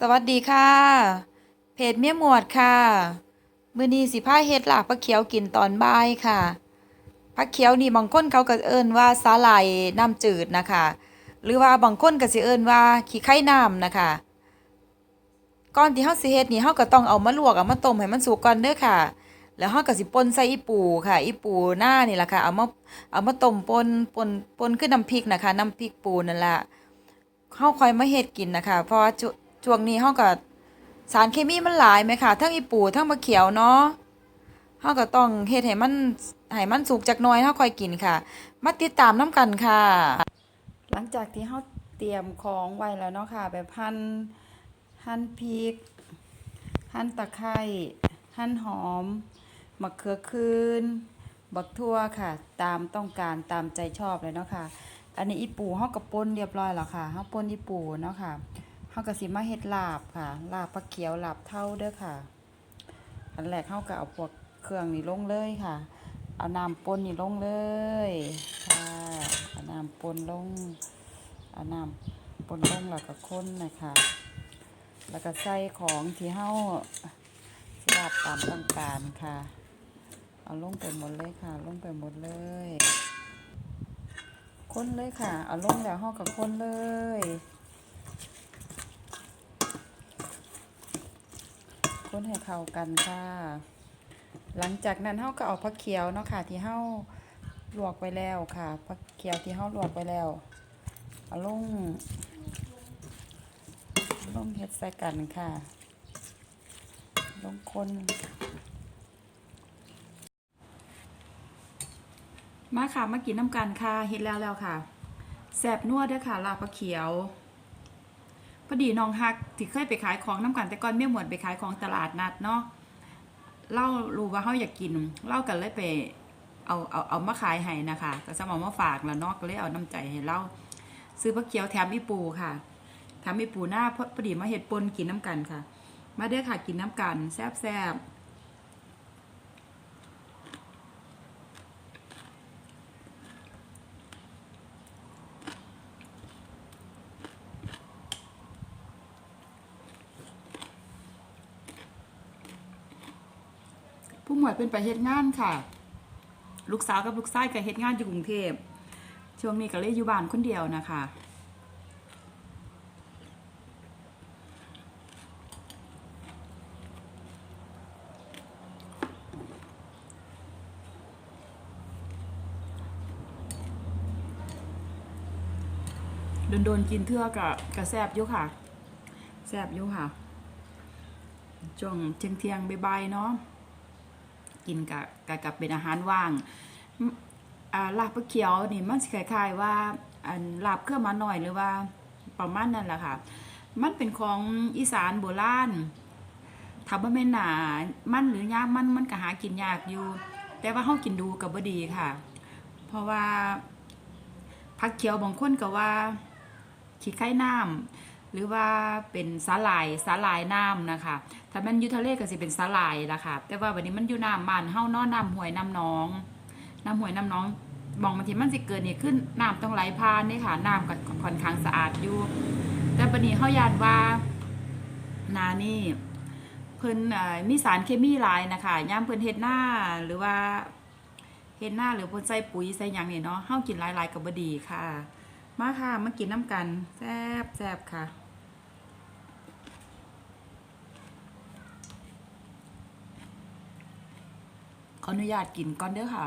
สวัสดีค่ะ เพจเมียหมวดค่ะมือนีสิพาเฮ็ดหลาบผักเขียวกินตอนบ่ายค่ะผักเขียวนี่บางคนเขาก็เอิ้นว่าสาหร่ายน้ำจืดนะคะ หรือว่าบางคนก็สิเอิ้นว่าขี้ไข่น้ำนะคะก่อนที่เฮาสิเฮ็ดนี่เฮาก็ต้องเอามาลวกเอามาต้มให้มันสุกก่อนเด้อค่ะ แล้วเฮาก็สิป่นใส่อีปูค่ะ อีปูหน้านี่ล่ะค่ะ เอามาเอามาต้มป่นป่นป่นคือน้ำพริกนะคะ น้ำพริกปูนั่นล่ะเฮาค่อยมาเฮ็ดกินนะคะ เพราะว่า ช่วงนี้เฮาก็สารเคมีมันหลายไหมค่ะ ทั้งอีปูทั้งมะเขียวเนาะเฮาก็ต้องเฮ็ดให้มันให้มันสุกจักหน่อยเฮาค่อยกินค่ะ มาติดตามน้ำกันค่ะ หลังจากที่เฮาเตรียมของไว้แล้วเนาะค่ะ แบบหั่นหั่นพริกหั่นตะไคร้หั่นหอมมะเขือคืนบักทั่วค่ะ ตามต้องการตามใจชอบเลยเนาะค่ะ อันนี้อีปูเฮาก็ป่นเรียบร้อยแล้วค่ะเฮาป่นอีปูเนาะค่ะ เฮาก็สิมาเฮ็ดลาบค่ะ ลาบปลาเขียวลาบเท่าเด้อค่ะ อันแรกเฮาก็เอาพวกเครื่องนี่ลงเลยค่ะ เอาน้ำปนนี่ลงเลยค่ะ เอาน้ำปนลง เอาน้ำปนลงแล้วก็คนนะคะแล้วก็ใส่ของที่เฮาสิลาบตามต้องการค่ะ เอาลงไปหมดเลยค่ะ ลงไปหมดเลยคนเลยค่ะ เอาลงแล้วห่อกับคนเลย คนให้เข้ากันค่ะ หลังจากนั้นเฮาก็เอาผักเขียวเนาะค่ะ ที่เฮาลวกไปแล้วค่ะผักเขียวที่เฮาลวกไปแล้วเอาลงลงเฮ็ดใส่กันค่ะ ลงคนมาค่ะมากินน้ำกันค่ะเฮ็ดแล้วแล้วค่ะแซ่บนวเด้อค่ะลาบปลาเขียว พอดีน้องฮักที่เคยไปขายของน้ำกันแต่ก่อนเมี่ยหมวนไปขายของตลาดนัดเนาะเล่ารู้ว่าเขาอยากกินเล่ากันเลยไปเอาเอาเอามาขายให้นะคะก็สมองมาฝากแล้วเนาะก็เลยเอาน้ำใจให้เล่าซื้อพระเขียวแถมอีปูค่ะแถมอีปูหน้าพอพอดีมาเห็ดปนกินน้ำกันค่ะ มาเด้อค่ะกินน้ำกันแซ่บแซ่บ ผู้หมวดเป็นไปเฮ็ดงานค่ะ ลูกสาวกับลูกชายก็เฮ็ดงานอยู่กรุงเทพช่วงนี้ก็เลยอยู่บ้านคนเดียวนะคะโดนๆกินเทื่อกะกะแซบอยู่ค่ะ แซบอยู่ค่ะ ช่วงเที่ยงเที่ยงบ่ายๆเนาะ กินกับกับกับเป็นอาหารว่างลาบปลาเขียวนี่มันสิคล้ายๆว่าลาบเครื่องมาหน่อยหรือว่าประมาณนั้นแหละค่ะ มันเป็นของอีสานโบราณถ้าบ่แม่นหนามันหรือยามมันมันก็หากินยากอยู่ แต่ว่าเฮากินดูก็บ่ดีค่ะ เพราะว่าผักเขียวบางคนก็ว่าขี้ไข่น้ำ หรือว่าเป็นสาหร่ายสาหร่ายน้ำนะคะ ถ้ามันอยู่ทะเลก็สิเป็นสาหร่ายละค่ะ แต่ว่าวันนี้มันอยู่น้ำบ้านเฮาเนาะน้ำห้วยน้ำหนองน้ำห้วยน้ำหนองมองบางทีมันสิเกิดนี่ขึ้นน้ำต้องไหลผ่านนี่ค่ะน้ำก็ค่อนข้างสะอาดอยู่ แต่บัดนี้เฮายานว่านานี่เพิ่นมีสารเคมีหลายนะคะย่ามเพิ่นเฮ็ดหน้าหรือว่าเฮ็ดหน้าหรือเพิ่นใส่ปุ๋ยใส่หยังนี่เนาะเฮากินหลายๆก็บ่ดีค่ะ มาค่ะมากินน้ำกันแซ่บแซ่บค่ะ ขออนุญาตกินก่อนเด้อค่ะ